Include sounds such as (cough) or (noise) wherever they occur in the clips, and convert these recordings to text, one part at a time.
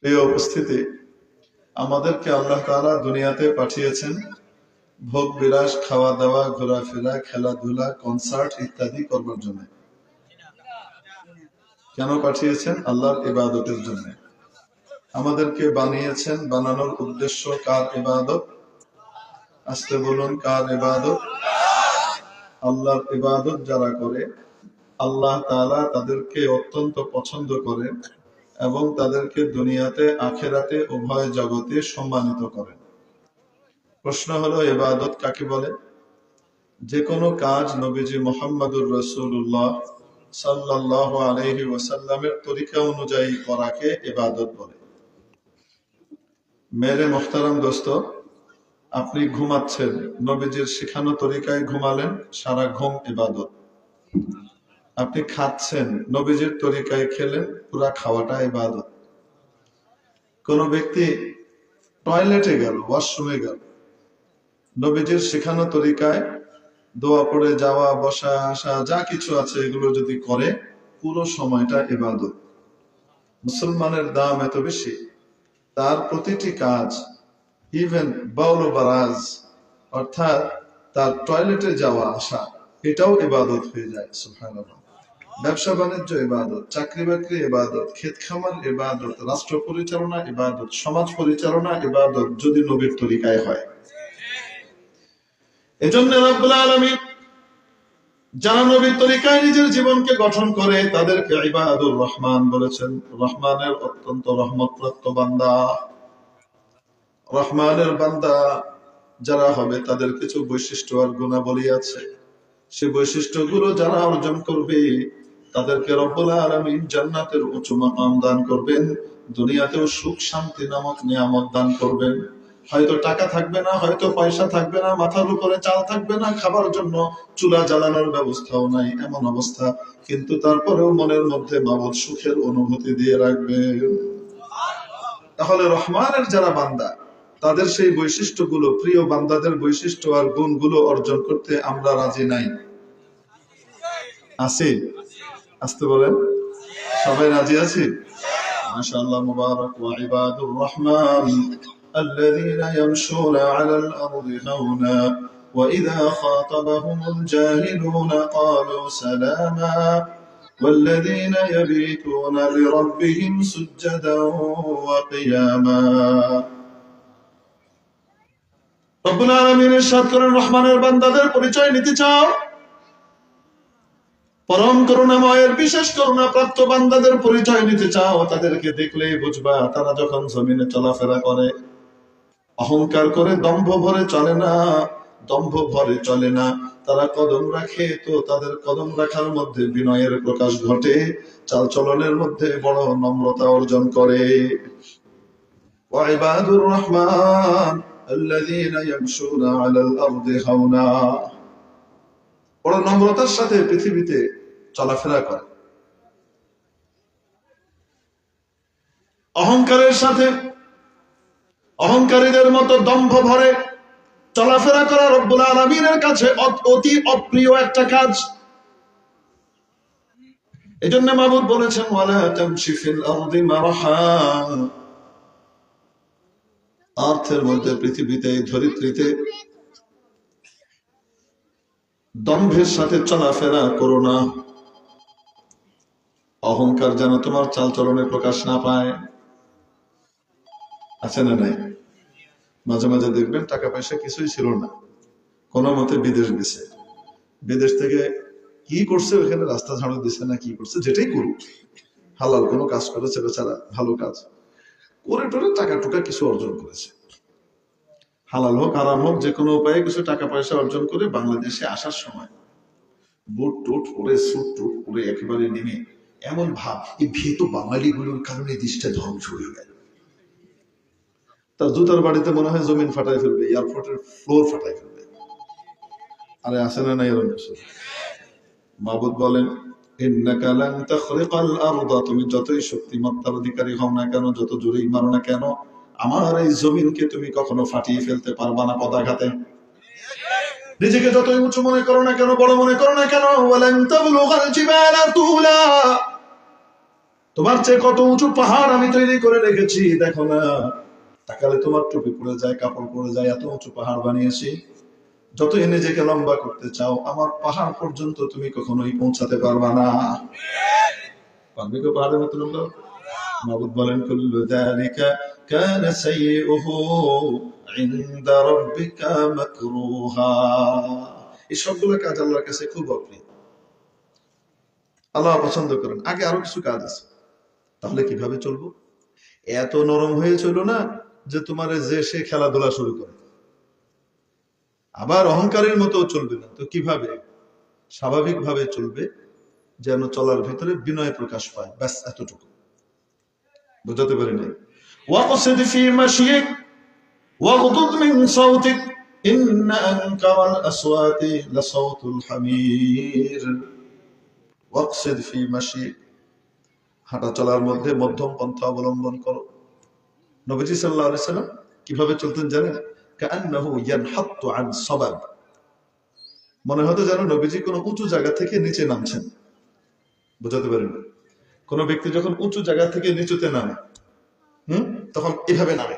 প্রিয় উপস্থিতি, আমাদেরকে আল্লাহ তাআলা দুনিয়াতে পাঠিয়েছেন ভোগ, বিলাস খাওয়া দাওয়া ঘোরাফেরা, খেলাধুলা কনসার্ট ইত্যাদি করবার জন্য। কেন পাঠিয়েছেন? আল্লাহর ইবাদতের জন্য। আমাদেরকে বানিয়েছেন, বানানোর উদ্দেশ্য কার ইবাদত? আসতে বলুন, কার ইবাদত? আল্লাহর ইবাদত যারা করে, আল্লাহ তাআলা তাদেরকে অত্যন্ত পছন্দ করেন এবং তাদেরকে দুনিয়াতে, আখেরাতে, উভয় জগতে সম্মানিত করেন প্রশ্ন হলো এবাদত কাকে বলে? যে কোনো কাজ নবীজি মোহাম্মদুর রসুল্লাহ সাল্লাহ আলহি ওয়াসাল্লামের তরিকা অনুযায়ী করাকে এবাদত বলে। মেরে মোখতারাম দোস্ত, আপনি ঘুমাচ্ছেন, নবীজির শিখানো তরিকায় ঘুমালেন, সারা ঘুম ইবাদত। আপনি খাচ্ছেন, নবীজির তরিকায় খেলেন পুরা খাওয়াটা ইবাদত। কোন ব্যক্তি টয়লেটে গেল, ওয়াশরুমে গেল, নবীজির শেখানো তরিকায় দোয়া পড়ে, যাওয়া, বসা, আসা, যা কিছু আছে এগুলো যদি করে, পুরো সময়টা ইবাদত। মুসলমানের দাম এত বেশি, তার প্রতিটি কাজ ইভেন বাউল বারাজ, অর্থাৎ তার টয়লেটে যাওয়া, আসা, এটাও ইবাদত হয়ে যায়, সুবহানাল্লাহ। ব্যবসা বাণিজ্য, ইবাদত, চাকরি বাকরি, ইবাদত ক্ষেত খামার, ইবাদত, রাষ্ট্র পরিচালনা, ইবাদত, সমাজ পরিচালনা, ইবাদত যদি নবীর তরিকায় হয়। এজন্য রব্বুল আলামিন যারা নবীর তরিকায় নিজের জীবনকে গঠন করে, তাদেরকে ইবাদুর রহমান বলেছেন। রহমানের অত্যন্ত রহমতপ্রাপ্ত বান্দা। রহমানের বান্দা যারা হবে, তাদের কিছু বৈশিষ্ট্য আর গুণাবলী আছে। সে বৈশিষ্ট্যগুলো যারা অর্জন করবে তাদেরকে রব্বুল আলামিন জান্নাতের উঁচু মাকাম দান করবেন, দুনিয়াতেও সুখ শান্তি নামক নিয়ামত দান করবেন। হয়তো টাকা থাকবে না, হয়তো পয়সা থাকবে না, মাথার উপরে চাল থাকবে না, খাবার জন্য চুলা জ্বালানোর ব্যবস্থাও নাই, এমন অবস্থা। কিন্তু তারপরেও মনের মধ্যে মাবদ সুখের অনুভূতি দিয়ে রাখবে তাহলে রহমানের যারা বান্দা, তাদের সেই বৈশিষ্ট্যগুলো, প্রিয় বান্দাদের বৈশিষ্ট্য আর গুণগুলো অর্জন করতে আমরা রাজি নাই। আছি। আসতে বলেন সবাই রাজি আছি মাশাআল্লাহ মুবারক ওয়া ইবাদুর রহমান الذين يمشون على الأرض هونا وإذا خاطبهم الجاهلون قالوا سلاما والذين يبيتون لربهم سجدا وقياما রব্বুল আলামিনের সাত করেন রহমানের বান্দাদের পরিচয় নিতে চাও পরম করুণাময়ের বিশেষ করুণা প্রাপ্ত বান্দাদের পরিচয় নিতে চাও তাদেরকে দেখলেই বুঝবা তারা যখন জমিনে চলাফেরা করে অহংকার করে দম্ভ ভরে চলে না দম্ভ ভরে চলে না তারা কদম রাখে তো তাদের কদম রাখার মধ্যে বিনয়ের প্রকাশ ঘটে চালচলনের মধ্যে বড় নম্রতা অর্জন করে ওয়াইবাদুর রহমান الذين يمشون على الأرض هونا বড় নম্রতার সাথে পৃথিবীতে চলাফেরা করে। অহংকারের সাথে অহংকারীদের মতো দম্ভ ভরে চলাফেরা করা রব্বুল আলমিনের কাছে অতি অপ্রিয় একটা কাজ। এই জন্য মাবুদ বলেছেন অর্থের মধ্যে পৃথিবীতে ধরিত্রীতে দম্ভের সাথে চলাফেরা করো না। অহংকার যেন তোমার চালচলনে প্রকাশ না পায়। আছে না নাই? মাঝে মাঝে দেখবেন টাকা পয়সা কিছুই ছিল না। কোনো মতে বিদেশ গেছে। বিদেশ থেকে কি করছে ওখানে? রাস্তা ঝাড়ু দিছে না কি করছে? যেটাই করুক। হালাল কোনো কাজ করেছে বেচারা, ভালো কাজ। করে টোরে টাকা টুকা কিছু অর্জন করেছে। হালাল হোক আরাম হোক, যে কোনো উপায়ে কিছু টাকা পয়সা অর্জন করে বাংলাদেশে আসার সময় বুট টুট পরে সুট টুট পরে একেবারে নেমে এমন ভাব, এই ভীত বাঙালিগুলোর কারণে দেশটা ধ্বংস হয়ে গেল। তার জুতার বাড়িতে মনে হয় জমিন ফাটাই ফেলবে, এয়ারপোর্টের ফ্লোর ফাটাই ফেলবে। আরে আসে না নাই এরকম মাবুদ বলেন তুমি যতই শক্তিমত্তার অধিকারী হও না কেন, যত জোরেই মারো না কেন আমার এই জমিনকে তুমি কখনো ফাটিয়ে ফেলতে পারবা না পদাঘাতে। নিজেকে যতই উঁচু মনে করো না কেন, বড় মনে করো না কেন তোমার চেয়ে কত উঁচু পাহাড় আমি তৈরি করে রেখেছি, দেখো না। তাকালে তোমার টুপি পড়ে যায়, কাপড় পড়ে যায়, এত উঁচু পাহাড় বানিয়েছি। যতই নিজেকে লম্বা করতে চাও, আমার পাহাড় পর্যন্ত তুমি কখনোই পৌঁছাতে পারবা না। পারবে কেউ পাহাড়ের মতো লম্বা? বলেন, কুল্লু কান সাইয়্যুহু ইনদা রাব্বিকা মাকরুহা এই সবগুলো কাজ আল্লাহর কাছে খুব অপ্রিয়। আল্লাহ পছন্দ করেন। আগে আরও কিছু কাজ আছে। তাহলে কীভাবে চলবো? এত নরম হয়ে চলো না যে তোমার যে সে খেলাধুলা শুরু করে। আবার অহংকারের মতো চলবে না। তো কীভাবে? স্বাভাবিকভাবে চলবে যেন চলার ভিতরে বিনয় প্রকাশ পায়। ব্যাস, এতটুকু। বোঝাতে পারি নাই? ওয়াকসিদ ফি মাশিক ওয়াগদুদ মিন সাউতিক ইন্ন আনকার আসওয়াতি লাসাউতুল হামির ওয়াকসিদ ফি মাশিক হাঁটা চলার মধ্যে মধ্যম পন্থা অবলম্বন করো। নবীজি আলাইহি সাল্লাম কীভাবে চলতেন জানেন? কান্নাহু ইয়ানহাত্তু আন সাবাব। মনে হতো যেন নবীজি কোনো উঁচু জায়গা থেকে নিচে নামছেন। বোঝাতে পারেন? কোন ব্যক্তি যখন উঁচু জায়গা থেকে নিচুতে নামে, হুম? তখন এভাবে নামে।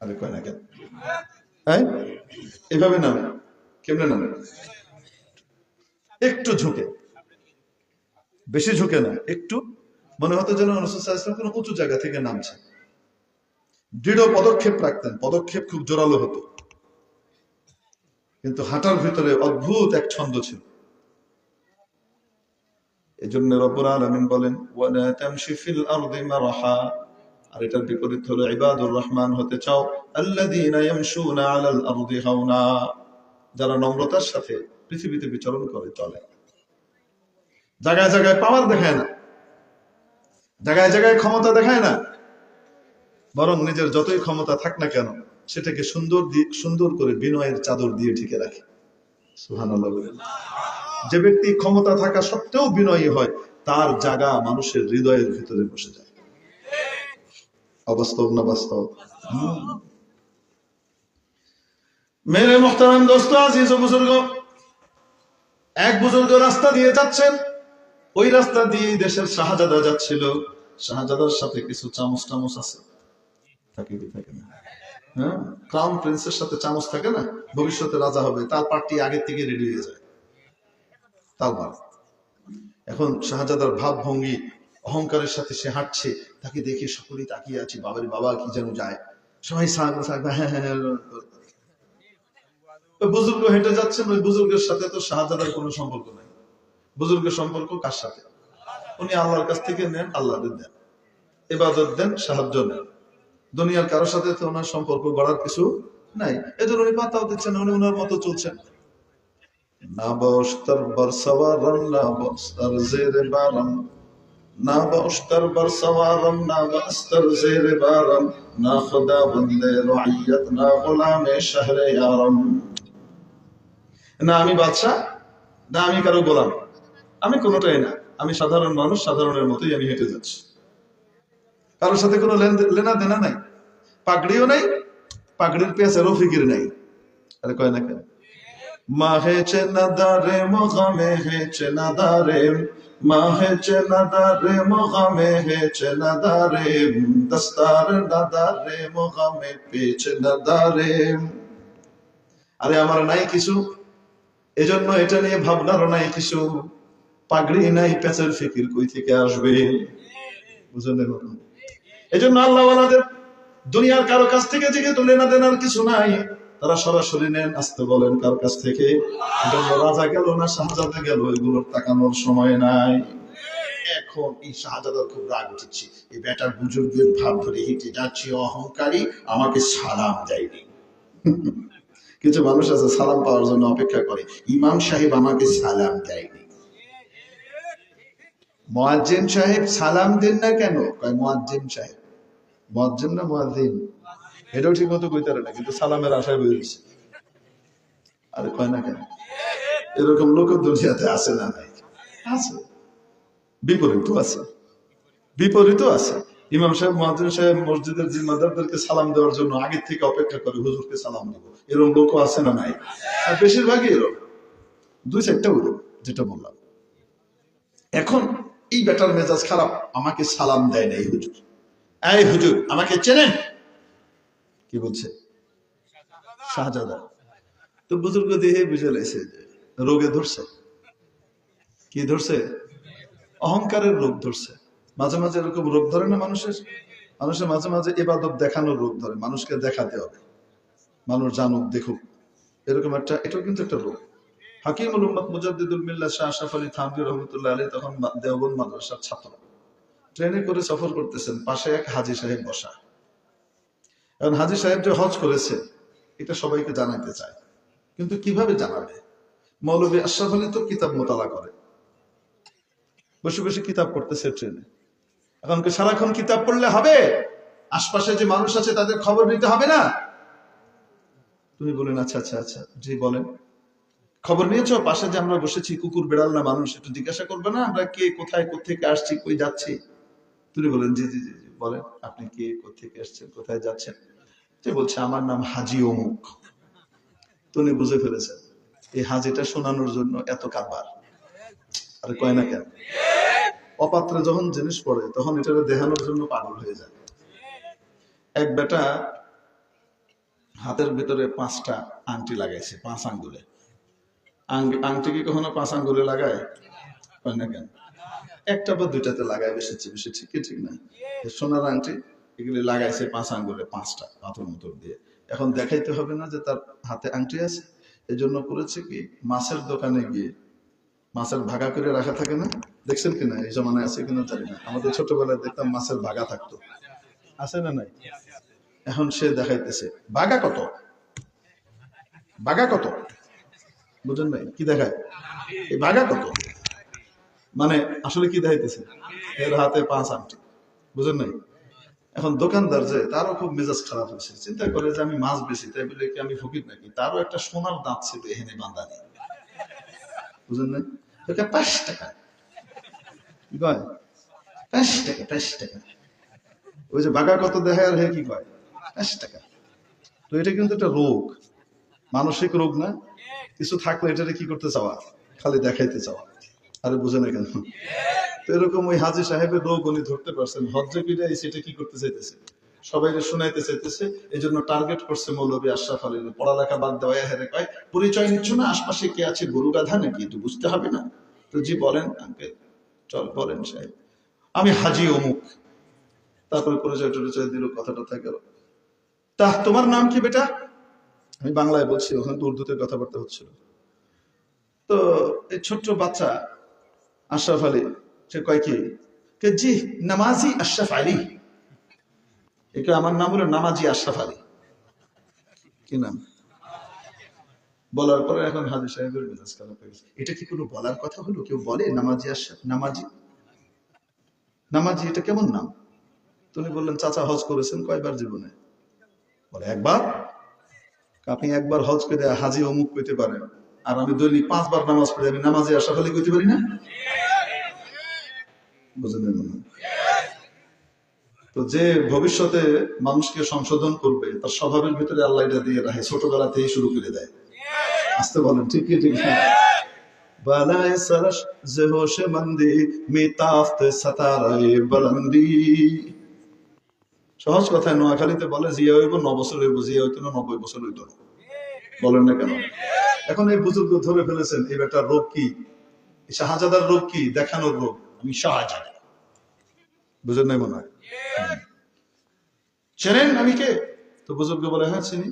আরে কয় না কেন? হ্যাঁ? এভাবে নামে। কেমনে নামে? একটু ঝুঁকে। বেশি ঝুঁকে না, একটু। মনে হতো যেন রসুলাম কোনো উঁচু জায়গা থেকে নামছে। দৃঢ় পদক্ষেপ রাখতেন। পদক্ষেপ খুব জোরালো হতো। কিন্তু হাঁটার ভিতরে অদ্ভুত এক ছন্দ ছিল। এই জন্য রব্বুল আলমিন বলেন ওয়ালা তামশি ফিল আরদি মারহা। আর এটার বিপরীত হলো, ইবাদুর রহমান হতে চাও, আল্লাযীনা ইয়ামশুনা আলাল আরদি হাওনা। যারা নম্রতার সাথে পৃথিবীতে বিচরণ করে, চলে। জায়গায় জায়গায় পাওয়ার দেখায় না। জায়গায় জায়গায় ক্ষমতা দেখায় না। বরং নিজের যতই ক্ষমতা থাক না কেন, সেটাকে সুন্দর সুন্দর করে বিনয়ের চাদর দিয়ে ঢেকে রাখে। বলেন। যে ব্যক্তি ক্ষমতা থাকা সত্ত্বেও বিনয়ী হয়, তার জায়গা মানুষের হৃদয়ের ভিতরে বসে যায়। অবাস্তব না বাস্তব। মেরে মোহতারাম দোস্ত, আজিজ বুজুর্গ, এক বুজুর্গ রাস্তা দিয়ে যাচ্ছেন। ওই রাস্তা দিয়ে দেশের শাহজাদা যাচ্ছিল। শাহজাদার সাথে কিছু চামচ টামচ আছে? থাকে কি থাকে না? হ্যাঁ? ক্রাউন প্রিন্সের সাথে চামচ থাকে না? ভবিষ্যতে রাজা হবে, তার পার্টি আগের থেকে রেডি হয়ে যায়। তার এখন শাহজাদার ভাব ভঙ্গি অহংকারের সাথে সে হাঁটছে, তাকে দেখে সকলেই তাকিয়ে আছে, বাবার বাবা, কি যেন যায়। সবাই হ্যাঁ হ্যাঁ হ্যাঁ বুজুর্গ হেঁটে যাচ্ছেন, ওই বুজুর্গের সাথে তো শাহজাদার কোনো সম্পর্ক নাই। বুজুর্গের সম্পর্ক কার সাথে? উনি আল্লাহর কাছ থেকে নেন আল্লাহ দেন। এবাদত দেন, সাহায্য নেন। দুনিয়ার কারোর সাথে তো ওনার সম্পর্ক গড়ার কিছু নাই। এজন্য উনি পাতাও দিচ্ছেন উনি ওনার মতো চলছেন। না বস্তার বরসওয়ারম না বস্তার জেরে বারম। না বস্তার বরসওয়ারম না বস্তার জেরে বারম না খুদা বন্দে রুইয়ত না গোলামে শহরে ইয়ারম না আমি বাদশা না আমি কারও গোলাম আমি কোনোটাই না। আমি সাধারণ মানুষ, সাধারণের মতোই আমি হেঁটে যাচ্ছি। কারোর সাথে কোনো লেন- দেনা নাই। পাগড়িও নাই, পাগড়ির পেঁচেরও ফিকির নাই। আরে কয় না কেন? মা হেছে নাদারে মোগামে হেছে নাদারে মা হেছে নাদারে মোগামে হেছে নাদারে দস্তার নাদারে মোগামে পেছে নাদারে আরে আমার নাই কিছু, এজন্য এটা নিয়ে ভাবনারও নাই কিছু। পাগড়ি নাই, পেঁচের ফিকির কই থেকে আসবে? বুঝলেন কথা? এই জন্য আল্লাহওয়ালাদের দুনিয়ার কারও কাছ থেকে যেহেতু লেনা দেনার কিছু নাই। তারা সরাসরি নেন, আসতে বলেন কার কাছ থেকে। রাজা গেল না, শাহজাদা গেল, এগুলোর তাকানোর সময় নাই। এখন এই শাহজাদার খুব রাগ উঠেছে। এই বেটার বুজুর্গের ভাব ধরে হেঁটে যাচ্ছে, অহংকারী, আমাকে সালাম দেয়নি। (laughs) কিছু মানুষ আছে, সালাম পাওয়ার জন্য অপেক্ষা করে। ইমাম সাহেব আমাকে সালাম দেয়নি। মোয়াজ্জেম সাহেব সালাম দেন না কেন? কয় মোয়াজ্জেম সাহেব। মোয়াজ্জেম না মোয়াজ্জিম এটাও ঠিক মতো কইতে না, কিন্তু সালামের আশায় বলেছে আরে কয় না কেন? এরকম লোক দুনিয়াতে আছে না নাই? আছে। বিপরীত আছে। বিপরীত আছে। ইমাম সাহেব মহাজিন সাহেব, মসজিদের জিম্মাদারদেরকে সালাম দেওয়ার জন্য আগের থেকে অপেক্ষা করে হুজুরকে সালাম দিব। এরকম লোকও আছে না নাই? আর বেশিরভাগই এরকম। দুই চারটা ওরকম, যেটা বললাম। এখন এই বেটার মেজাজ খারাপ, আমাকে সালাম দেয় না এই হুজুর। এই হুজুর, আমাকে চেনেন? কি বলছে? শাহজাদা। তো বুজুর্গ দেহে বুঝে যে রোগে ধরছে। কি ধরছে? অহংকারের রোগ ধরছে। মাঝে মাঝে এরকম রোগ ধরে না মানুষের? মানুষের মাঝে মাঝে এবাদত দেখানোর রোগ ধরে। মানুষকে দেখাতে হবে। মানুষ জানুক, দেখুক। এরকম একটা, এটাও কিন্তু একটা রোগ। হাকিমুল উম্মদ মুজাদ্দিদুল মিল্লাহ শাহ আশরাফ আলী থানভী রহমতুল্লাহ আলী তখন দেওবন্দ মাদ্রাসার ছাত্র। ট্রেনে করে সফর করতেছেন পাশে এক হাজি সাহেব বসা। এখন হাজি সাহেব যে হজ করেছে, এটা সবাইকে জানাতে চায়। কিন্তু কীভাবে জানাবে? মৌলবী আশরাফ আলী তো কিতাব মোতালা করে। বসে বসে কিতাব পড়তেছে ট্রেনে। এখন কি সারাক্ষণ কিতাব পড়লে হবে? আশপাশে যে মানুষ আছে, তাদের খবর নিতে হবে না? তুমি বলেন আচ্ছা আচ্ছা আচ্ছা জি, বলেন। খবর নিয়েছো? পাশে যে আমরা বসেছি, কুকুর, বেড়াল না মানুষ, একটু জিজ্ঞাসা করবে না? আমরা কে, কোথায় কোথেকে আসছি, কই যাচ্ছি? তুমি বলেন জি জি জি। বলেন, আপনি কে? কোথেকে আসছেন কোথায় যাচ্ছেন? যে বলছে, আমার নাম হাজি অমুক। তুমি বুঝে ফেলেছেন, এই হাজিটা শোনানোর জন্য এত কারবার। আর কয় না কেন? অপাত্রে যখন জিনিস পড়ে, তখন এটা দেখানোর জন্য পাগল হয়ে যায়। এক বেটা হাতের ভিতরে পাঁচটা আংটি লাগাইছে, পাঁচ আঙ্গুলে। আংটি কি কখনো পাঁচ আঙ্গুলে লাগায়? হয় না কেন? একটা বা দুইটাতে লাগায় বেশি বেশি ঠিক কি ঠিক না সোনার আংটি এগুলি লাগাইছে পাঁচ আঙ্গুলে পাঁচটা পাথর মতর দিয়ে। এখন দেখাইতে হবে না যে তার হাতে আংটি আছে। এই জন্য করেছে কি মাছের দোকানে গিয়ে মাছের ভাগা করে রাখা থাকে না? দেখছেন কিনা এই জমানায় আছে কিনা জানি না। আমাদের ছোটবেলায় দেখতাম মাছের ভাগা থাকতো। আছে না নাই? এখন সে দেখাইতেছে বাগা কত? বাগা কত? বুঝেন নাই? কি দেখায়? এই বাগা কত? মানে আসলে কি দেখাইতেছে? এর হাতে পাঁচ আংটি। বুঝেন নাই? এখন দোকানদার যে, তারও খুব মেজাজ খারাপ হয়েছে। চিন্তা করে যে আমি মাছ বেশি তাই বলে কি আমি ফকির নাকি? তারও একটা সোনার দাঁত ছিল এখানে বাঁধা নেই বুঝেন নাই? এটা পাঁচ টাকা। কয়? পাঁচ টাকা পাঁচ টাকা। ওই যে বাগা কত দেখায় আর হে কি কয়? পাঁচ টাকা। তো এটা কিন্তু একটা রোগ। মানসিক রোগ না? কিছু থাকলে এটারে কি করতে চাওয়া? খালি দেখাইতে চাওয়া। আরে বুঝে না কেন? তো এরকম ওই হাজি সাহেবের রোগ উনি ধরতে পারছেন হজ্জে পিড়ে সেটা কি করতে চাইতেছে? সবাইকে শোনাইতে চাইতেছে এই জন্য টার্গেট করছে মৌলবী আশরাফ আলী পড়ালেখা বাদ দেওয়া হেরে কয়, পরিচয় নিচ্ছ না? আশপাশে কে আছে? গরু গাধা নাকি? একটু বুঝতে হবে না। তো জি বলেন আঙ্কেল চল, বলেন সাহেব। আমি হাজি অমুক। তারপরে পরিচয় টরিচয় দিল, কথাটা থাকে তা তোমার নাম কি বেটা? আমি বাংলায় বলছি, ওখানে তো উর্দুতে কথাবার্তা হচ্ছিল। তো এই ছোট্ট বাচ্চা আশরাফ আলী, সে কয় কি? জি, নামাজি আশরাফ আলী। এটা আমার নাম হলো নামাজি আশরাফ আলী। কি নাম? বলার পরে এখন হাজির সাহেবের মেজাজ খারাপ হয়ে গেছে। এটা কি কোনো বলার কথা হলো? কেউ বলে নামাজি আশরাফ, নামাজি? নামাজি, এটা কেমন নাম? তুমি বললেন, চাচা হজ করেছেন কয়বার জীবনে? বলে, একবার? আপনি একবার হজ করে হাজি অমুক কইতে পারেন। আর আমি দৈনিক পাঁচবার নামাজ পড়ে, আমি নামাজে আশরাফ খালি করতে পারি না? বুঝলেন মনে তো যে ভবিষ্যতে মানুষকে সংশোধন করবে, তার স্বভাবের ভিতরে আল্লাহ এটা দিয়ে রাখে ছোটবেলাতেই শুরু করে দেয়। আসতে বলেন, ঠিক ঠিক সরস যে হোশে মন্দি, মিতাফতে সাতারায় বলন্দি সহজ কথায় নোয়াখালীতে বলে, জিয়া হইব, ন বছর হইব, জিয়া হইতো না, নব্বই বছর হইতো বলেন না কেন? এখন এই বুজুর্গ ধরে ফেলেছেন, এই বেটার রোগ কি? শাহজাদার রোগ কি? দেখানোর রোগ। আমি শাহজাদা বুঝেন নাই মনে হয়? চেনেন আমি কে তো বুজুর্গ বলে হ্যাঁ চিনি।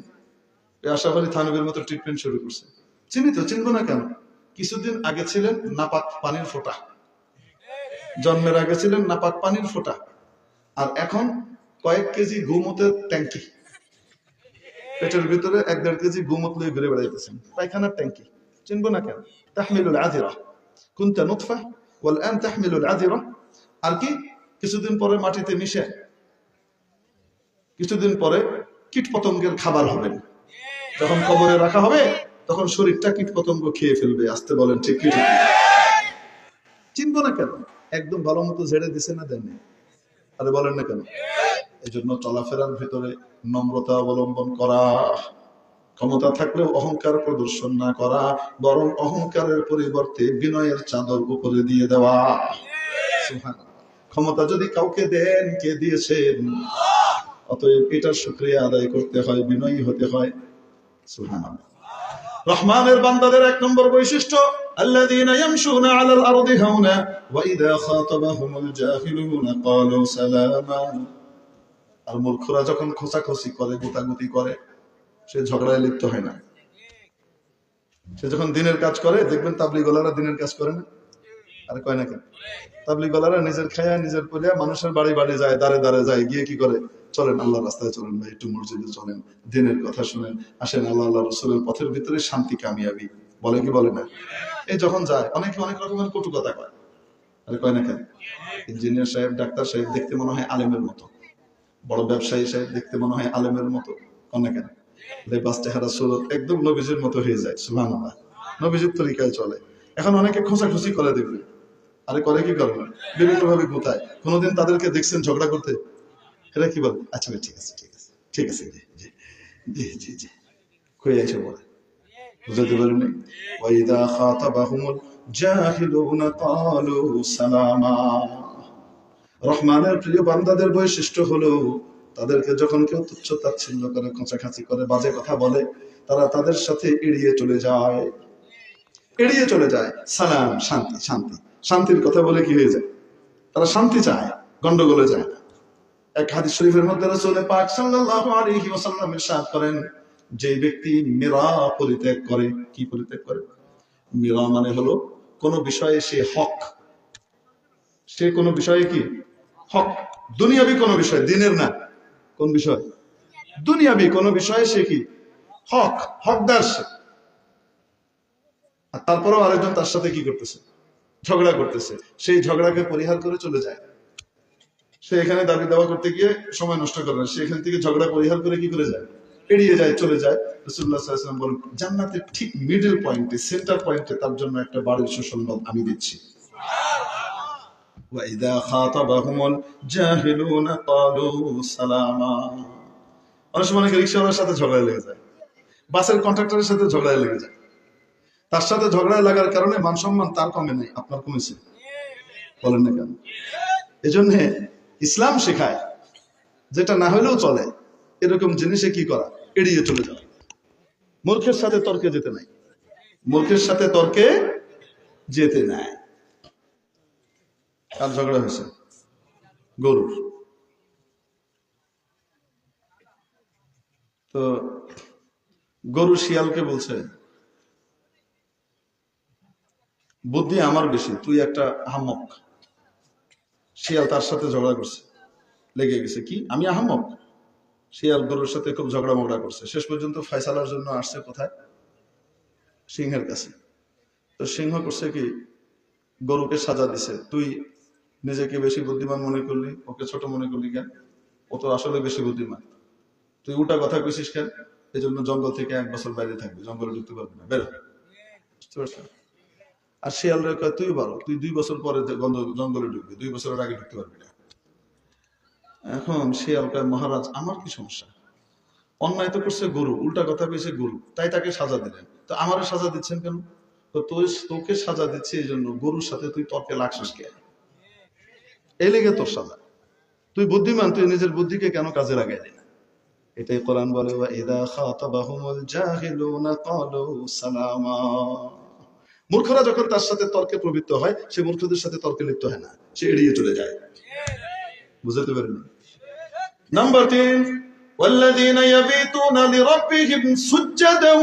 আশাফ আলী থানবের মতো ট্রিটমেন্ট শুরু করছে। চিনি তো চিনবো না কেন? কিছুদিন আগে ছিলেন নাপাক পানির ফোঁটা। জন্মের আগে ছিলেন নাপাক পানির ফোঁটা। আর এখন কয়েক কেজি গুমতের ট্যাঙ্কি পেটের ভিতরে এক দেড় কেজি গুমত লয়ে ঘুরে বেড়াইতেছেন। পায়খানার ট্যাঙ্কি চিনবো না কেন? তাহমিলুল আদিরা কুনতা নুতফা? আর কি? কিছুদিন পরে মাটিতে মিশে। কিছুদিন পরে কীট পতঙ্গের খাবার হবেন যখন কবরে রাখা হবে, তখন শরীরটা কীট পতঙ্গ খেয়ে ফেলবে। আসতে বলেন, ঠিক কি? চিনবো না কেন? একদম ভালো মতো ঝেড়ে দিছে না দেননি? আরে বলেন না কেন? এই জন্য চলাফেরার ভিতরে নম্রতা অবলম্বন করা। ক্ষমতা থাকলেও অহংকার প্রদর্শন না করা বরং অহংকারের পরিবর্তে বিনয়ের চাদর উপরে দিয়ে দেওয়া সুবহানাল্লাহ। ক্ষমতা যদি কাউকে দেন কে দিয়েছেন অতএব এটার শুক্রিয়া আদায় করতে হয় বিনয়ী হতে হয় সুবহানাল্লাহ। রহমানের বান্দাদের এক নম্বর বৈশিষ্ট্য الذين يمشون على الأرض هونا وإذا خاطبهم الجاهلون قالوا سلاما আর মূর্খরা যখন খোঁচাখোঁচি করে গোতাগুতি করে সে ঝগড়ায় লিপ্ত হয় না। সে যখন দিনের কাজ করে, দেখবেন তাবলিগলারা দিনের কাজ করে না। আর কয় না কেন? তাবলিগলারা নিজের খায়া, নিজের পরিয়া মানুষের বাড়ি বাড়ি যায় দাঁড়ে দাঁড়ে যায়, গিয়ে কি করে? চলেন আল্লাহ রাস্তায় চলেন ভাই, একটু মসজিদে চলেন, দিনের কথা শুনেন, আসেন আল্লাহ আল্লাহ রসুলের পথের ভিতরে শান্তি, কামিয়াবি। বলে কি বলে না? এই যখন যায়, অনেকে অনেক রকমের কটু কথা কয়। আরে কয় না কেন? ইঞ্জিনিয়ার সাহেব, ডাক্তার সাহেব দেখতে মনে হয় আলেমের মতো। বড় ব্যবসায়ী সাহেব দেখতে মনে হয় আলেমের মতো। না কেন? লেবাস চেহারা সুরত একদম নবীজির মতো হয়ে যায় সুহান নবীজির তরিকায় চলে। এখন অনেকে খোঁচাখুচি করে দেখবে। আরে করে কি করে না? বিভিন্ন ভাবে গোতায় কোনোদিন তাদেরকে দেখছেন ঝগড়া করতে? এরা কি বলে? আচ্ছা ঠিক আছে ঠিক আছে। ঠিক আছে, জি জি জি জি কই আছে বলে? বুঝতে পারেননি ওয়াইদা খাতাবাহুমুল জাহিলুনা ক্বালু সালামা। রহমানের প্রিয় বান্দাদের বৈশিষ্ট্য হলো তাদেরকে যখন কেউ তুচ্ছ তাচ্ছিল্য করে, খোঁচাখাচি করে, বাজে কথা বলে, তারা তাদের সাথে এড়িয়ে চলে যায়। এড়িয়ে চলে যায়। সালাম, শান্তি শান্তি। শান্তির কথা বলে কি হয়ে যায়? তারা শান্তি চায় গন্ডগোলে যায় না। এক হাদিস শরীফের মধ্যে রাসূল পাক সাল্লাল্লাহু আলাইহি ওয়াসাল্লাম ইরশাদ করেন, যে ব্যক্তি মীরা পরিত্যাগ করে, কি পরিত্যাগ করে? মীরা মানে হলো কোন বিষয়ে সে হক। সে কোন বিষয়ে কি? হক। দুনিয়াবি কোন বিষয়, দিনের না। কোন বিষয়? দুনিয়াবি কোন বিষয়ে সে কি? হক, হকদার সে। আর তারপরেও আরেকজন তার সাথে কি করতেছে? ঝগড়া করতেছে। সেই ঝগড়াকে পরিহার করে চলে যায়। সে এখানে দাবি দাওয়া করতে গিয়ে সময় নষ্ট করে না। সে এখান থেকে ঝগড়া পরিহার করে কি করে যায়? এড়িয়ে যায়, চলে যায়। রসুল্লাহ সাল্লাম বলেন, জান্নাতের ঠিক মিডল পয়েন্টে সেন্টার পয়েন্টে তার জন্য একটা বাড়ির সুসংবাদ আমি দিচ্ছি। وإذا خاطبهم الجاهلون قالوا سلاما অনেক সময় অনেকে রিক্সাওয়ালার সাথে ঝগড়ায় লেগে যায় বাসের কন্ট্রাক্টরের সাথে ঝগড়ায় লেগে যায় তার সাথে ঝগড়ায় লাগার কারণে মান সম্মান তার কমে নাই আপনার কমেছে বলেন না কেন এজন্য ইসলাম শেখায় যেটা না হলেও চলে এরকম জিনিসে কি করা এড়িয়ে চলে যাওয়া মূর্খের সাথে তর্কে যেতে নাই মূর্খের সাথে তর্কে যেতে নাই কার ঝগড়া হয়েছে। গরুর। তো গরু শিয়ালকে বলছে, বুদ্ধি আমার বেশি, তুই একটা আহমক শিয়াল তার সাথে ঝগড়া করছে। লেগে গেছে কি? আমি আহমক শিয়াল গরুর সাথে খুব ঝগড়া মগড়া করছে। শেষ পর্যন্ত ফয়সালার জন্য আসছে কোথায়? সিংহের কাছে। তো সিংহ করছে কি, গরুকে সাজা দিছে। তুই নিজেকে বেশি বুদ্ধিমান মনে করলি, ওকে ছোট মনে করলি কেন? ও তো আসলে বেশি বুদ্ধিমান। তুই উল্টা কথা কইছিস কেন? এই জন্য জঙ্গল থেকে এক বছর বাইরে থাকবি, জঙ্গলে ঢুকতে পারবি না। বেরো বুঝতে আর শিয়াল রে কয়, তুই বলো তুই দুই বছর পরে জঙ্গলে ঢুকবি, দুই বছরের আগে ঢুকতে পারবি না। এখন শিয়াল কয়, মহারাজ, আমার কি সমস্যা? অন্যায় তো করছে গরু, উল্টা কথা পেয়েছে গরু, তাই তাকে সাজা দিলেন। তো আমারও সাজা দিচ্ছেন কেন? তো তোকে সাজা দিচ্ছে এই জন্য গরুর সাথে তুই তর্কে লাগছিস কে এই লেগে তোর সাজা তুই বুদ্ধিমান তুই নিজের বুদ্ধিকে কেন কাজে লাগাইলি না এটাই কোরআন বলে ওয়া ইদা খাতাবাহুমুল জাহিলুনা ক্বালু সালামা মূর্খরা যখন তার সাথে তর্কে প্রবৃত্ত হয় সে মূর্খদের সাথে তর্কে লিপ্ত হয় না সে এড়িয়ে চলে যায় বুঝতে পারেন নাম্বার তিন والذين يبيتون لربهم سجدا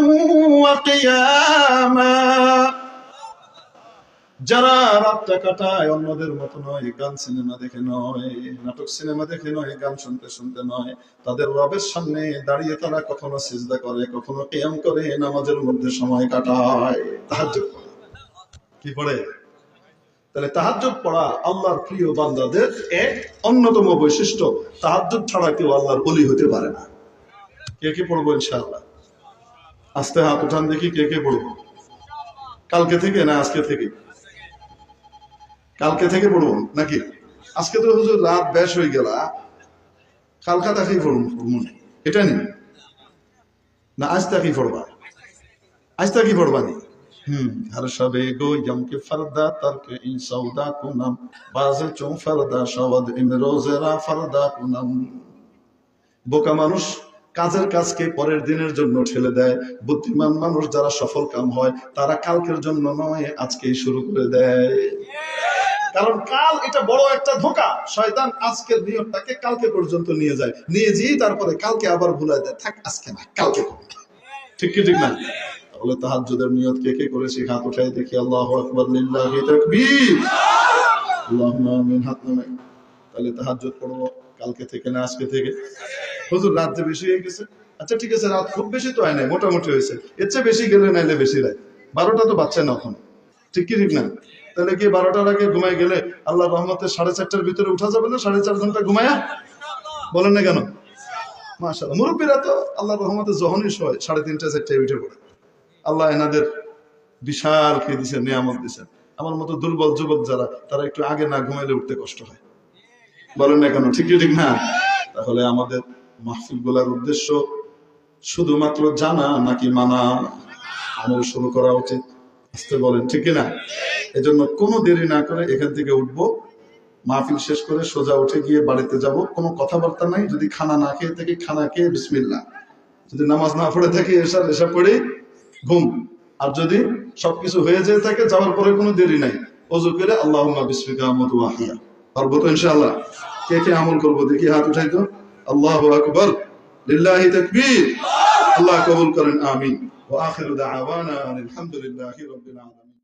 وقياما যারা রাতটা কাটায়, অন্যদের মতো নয়, গান সিনেমা দেখে নয়, নাটক সিনেমা দেখে নয়, গান শুনতে শুনতে নয়। তাদের রবের সামনে দাঁড়িয়ে তারা কখনো সিজদা করে, কখনো কিয়াম করে, নামাজের মধ্যে সময় কাটায়। করে কি পড়ে? তাহলে তাহাজ্জুদ পড়া আল্লাহর প্রিয় বান্দাদের এক অন্যতম বৈশিষ্ট্য। তাহাজ্জুদ ছাড়া কেউ আল্লাহর বলি হতে পারে না। কে কে পড়ব ইনশাআল্লাহ? আস্তে হাত উঠান দেখি কে কে পড়ব। কালকে থেকে না আজকে থেকে? কালকে থেকে পড়ব নাকি? আজকে তো হুজুর রাত বেশ হয়ে গেল কালকে তাকেই পড়ুন মনে এটা নেই না, আজ তাকেই পড়বা। আজ তাকেই পড়বা নি? হুম, হর শবে গো যম কে ফরদা তর্ক ইন সৌদা কুনম। বাজ চুম বোকা মানুষ কাজের কাজকে পরের দিনের জন্য ঠেলে দেয়। বুদ্ধিমান মানুষ যারা সফল কাম হয়, তারা কালকের জন্য নয়, আজকেই শুরু করে দেয়। কারণ কাল এটা বড় একটা ধোকা। শয়তান আজকের নিয়মটাকে কালকে পর্যন্ত নিয়ে যায়। নিয়ে যেয়ে তারপরে কালকে আবার ভুলাই দেয়। থাক, আজকে না, কালকে করব ঠিক কি, ঠিক না? তাহলে তাহাজ্জুদের নিয়ত কে কে করেছি? হাত উঠাই দেখি, আল্লাহু আকবার, লিল্লাহি তাকবীর। আল্লাহুম্মা আমিন, হাত নামে তাহলে তাহাজ্জুদ পড়ব কালকে থেকে না আজকে থেকে? হুজুর, রাত যে বেশি হয়ে গেছে? আচ্ছা ঠিক আছে, রাত খুব বেশি তো হয় নাই, মোটামুটি হয়েছে। এর চেয়ে বেশি গেলে নাইলে বেশি রাত বারোটা তো বাচ্চা না এখন। ঠিক কি, ঠিক না? তাহলে কি বারোটার আগে ঘুমাই গেলে আল্লাহ রহমতের সাড়ে চারটার ভিতরে উঠা যাবে না? সাড়ে চার ঘণ্টা ঘুমায়া? বলেন না কেন? মাশাআল্লাহ। মুরব্বীরা তো আল্লাহ রহমতে যখনই শোয়, সাড়ে তিনটা, চারটায় উঠে পড়ে। আল্লাহ এনাদের বিশাল খেয়ে দিচ্ছেন নিয়ামত দিচ্ছেন আমার মতো দুর্বল যুবক যারা, তারা একটু আগে না ঘুমাইলে উঠতে কষ্ট হয়। বলেন না কেন? ঠিক ঠিক না? তাহলে আমাদের মাহফিলগুলার উদ্দেশ্য শুধুমাত্র জানা নাকি মানা? আমল শুরু করা উচিত। আসতে বলেন, ঠিক না? এজন্য কোনো দেরি না করে এখান থেকে উঠবো, মাহফিল শেষ করে সোজা উঠে গিয়ে বাড়িতে যাব। কোনো কথাবার্তা নাই, যদি খানা না খেয়ে থাকি, খানা খেয়ে বিসমিল্লা যদি নামাজ না পড়ে থাকি এসা এসা পড়ে ঘুম। আর যদি সবকিছু হয়ে যেয়ে থাকে, যাওয়ার পরে কোনো দেরি নাই। অজু করে আল্লাহ বিসমিকা মতো আহিয়া পারব তো ইনশাআল্লাহ? কে কে আমল করব দেখি, হাত উঠাই তো। আল্লাহ আকবর। লিল্লাহি তাকবীর। আল্লাহ কবুল করেন, আমিন। ওয়া আখিরু দাওয়ানা আলহামদুলিল্লাহি রাব্বিল আলামিন।